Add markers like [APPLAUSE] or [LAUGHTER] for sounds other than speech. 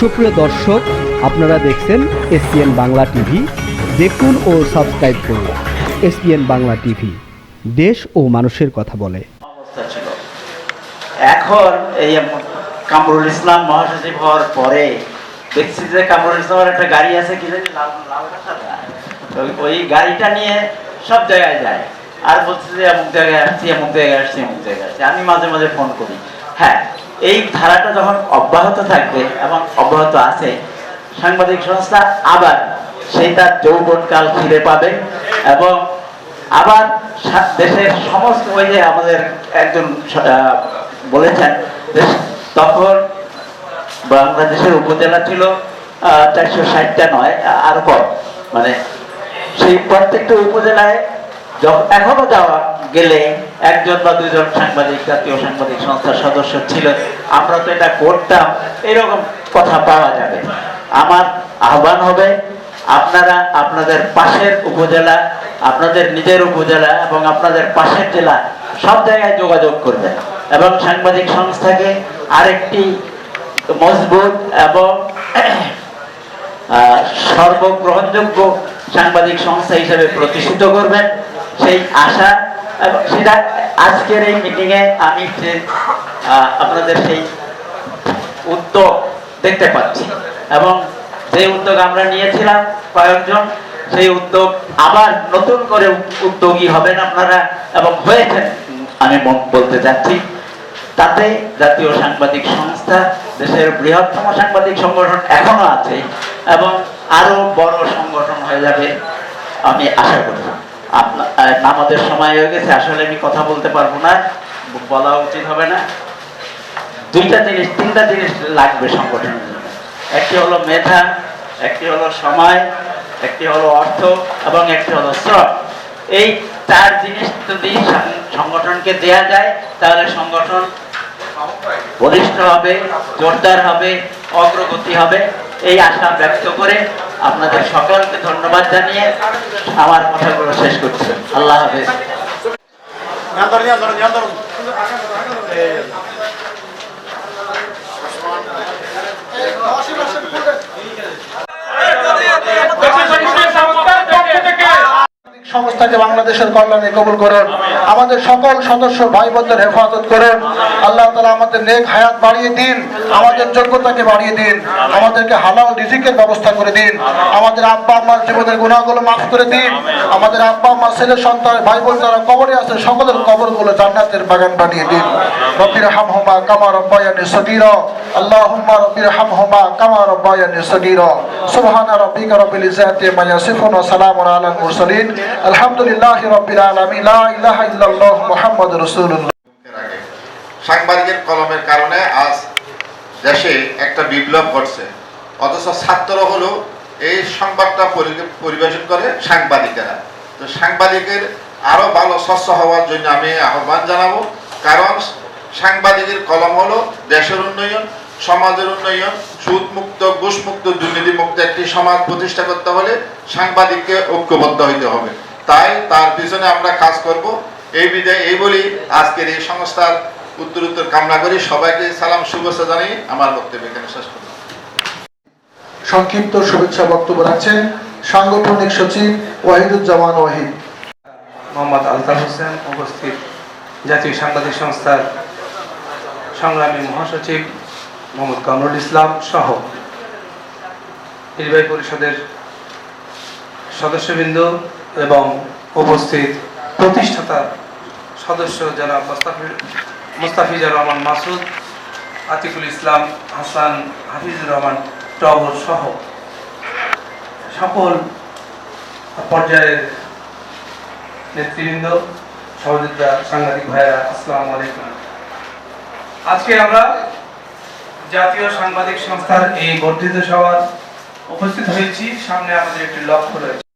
সুপ্রিয় দর্শক, আপনারা দেখছেন এসপিএন বাংলা টিভি। দেখুন ও সাবস্ক্রাইব করুন এসপিএন বাংলা টিভি। দেশ ও মানুষের কথা বলে। এখন এই কামরুল ইসলাম মহাসচিব হওয়ার পরে দেখছি যে কামরুল ইসলামের একটা গাড়ি আছে, কি জানি, লাল লাল ওই- গাড়িটা নিয়ে সব জায়গায় যায়। আর বলছে যে অমুক জায়গায় আসছি অমুক জায়গায় আসছি অমুক জায়গায় আসছি। আমি মাঝে মাঝে ফোন করি। হ্যাঁ এই ধারাটা যখন অব্যাহত থাকবে এবং অব্যাহত আছে, সাংবাদিক সংস্থা আবার সেই তার যৌবনকাল ফিরে পাবে এবং আবার দেশের সমস্ত ওই যে আমাদের একজন বলেছেন তখন বাংলাদেশের উপজেলা ছিল চারশো ষাটটা নয় আরও কম। মানে সেই প্রত্যেকটা উপজেলায় এখনও যাওয়া গেলে একজন বা দুজন সাংবাদিক, জাতীয় সাংবাদিক সংস্থার সদস্য ছিল আমরা তো এটা করতাম, এরকম কথা পাওয়া যাবে। আমার আহ্বান হবে, আপনারা আপনাদের পাশের উপজেলা, আপনাদের নিজের উপজেলা এবং আপনাদের পাশের জেলা সব জায়গায় যোগাযোগ করবেন এবং সাংবাদিক সংস্থাকে আরেকটি মজবুত এবং [CLEARS THROAT] সর্বগ্রহণযোগ্য সাংবাদিক সংস্থা হিসেবে প্রতিষ্ঠিত করবেন। সেই আশা এবং সেটা আজকের এই মিটিংয়ে আমি যে আপনাদের সেই উদ্যোগ দেখতে পাচ্ছি। এবং যে উদ্যোগ আমরা নিয়েছিলাম কয়েকজন, সেই উদ্যোগ আবার নতুন করে উদ্যোগী হবেন আপনারা এবং হয়েছেন, আমি বলতে যাচ্ছি। তাতে জাতীয় সাংবাদিক সংস্থা, দেশের বৃহত্তম সাংবাদিক সংগঠন এখনও আছে এবং আরও বড় সংগঠন হয়ে যাবে, আমি আশা করি আপনা- নামাজের সময় হয়ে গেছে, আসলে আমি কথা বলতে পারব না বলা উচিত হবে না। দুইটা জিনিস তিনটা জিনিস লাগবে সংগঠনের জন্য। একটি হলো মেধা, একটি হলো সময়, একটি হলো অর্থ, এবং একটি হলো শ্রম। এই চার জিনিস যদি সংগঠনকে দেয়া যায়, তাহলে সংগঠন বলিষ্ঠ হবে, জোরদার হবে, অগ্রগতি হবে। এই আশা ব্যক্ত করে আপনাদের সকলকে ধন্যবাদ জানিয়ে আমার কথাগুলো শেষ করছি। আল্লাহ হাফেজ। সংস্থাকে বাংলাদেশের কল্যাণে কবুল করুন। আমাদের সকল সদস্য ভাই বোনদের হেফাজত করুন। আল্লাহ তালা আমাদের নেক হায়াত বাড়িয়ে দিন, আমাদের যোগ্যতাকে বাড়িয়ে দিন, আমাদেরকে হালাল রিজিকের ব্যবস্থা করে দিন, আমাদের আব্বা আম্মার জীবনের গুণাগুলো মাফ করে দিন, আমাদের আব্বা আম্মা ছেলে সন্তান ভাই বোন যারা কবরে আছে, সকলের কবরগুলো জান্নাতের বাগান বানিয়ে দিন। রব্বির হামহুমা কামা রব্বায়ানি সগীরা, আল্লাহুম্মা রব্বির হামহুমা কামা রব্বায়ানি সগীরা। সুবহানা রাব্বিকা রব্বিল ইজ্জাতি মা ইয়াসিফুন ওয়া আলাল মুরসালিন। আলহামদুলিল্লাহি রাব্বিল আলামিন। লা ইলাহা ইল্লাল্লাহ সাংবাদিকের কলমের কারণে আজ দেশে একটা বিপ্লব ঘটছে। অথচ ছাত্র হলো এই সংবাদটা পরিবেশন করে সাংবাদিকেরা। তো সাংবাদিকের ভালো স্বচ্ছ হওয়ার জন্য আমি আহ্বান জানাব, কারণ সাংবাদিকের কলম হলো দেশের উন্নয়ন, সমাজের উন্নয়ন সুদ মুক্ত ঘুষ মুক্ত একটি সমাজ প্রতিষ্ঠা করতে হলে সাংবাদিককে ঐক্যবদ্ধ হইতে হবে। তাই তার পিছনে আমরা কাজ করব। এই বিদায় এই বলি আজকের এই সংস্থার উত্তর উত্তর কামনা করি। সবাইকে সালাম শুভেচ্ছা জানিয়ে আমার বক্তব্য এখানে শেষ করলাম সংক্ষিপ্ত শুভেচ্ছা বক্তব্য রাখছেন সাংগঠনিক সচিব ওয়াহিদুজ্জামান ওয়াহিদ। মোহাম্মদ আলতাফ হোসেন উপস্থিত জাতীয় সাংবাদিক সংস্থার সংগ্রামী মহাসচিব মোহাম্মদ কামরুল ইসলাম সহ নির্বাহী পরিষদের সদস্যবৃন্দ এবং উপস্থিত প্রতিষ্ঠাতা সদস্য মোস্তাফির মোস্তাফিজুর রহমান মাসুদ, আতিকুল ইসলাম, হাসান হাফিজুর রহমান টবর সহ সকল পর্যায়ের নেতৃবৃন্দ, সহযোদ্ধা, সাংবাদিক ভাইয়েরা, আসসালামু আলাইকুম। আজকে আমরা জাতীয় সাংবাদিক সংস্থার এই বর্ধিত সভার উপস্থিত হয়েছি। সামনে আমাদের একটি লক্ষ্য রয়েছে।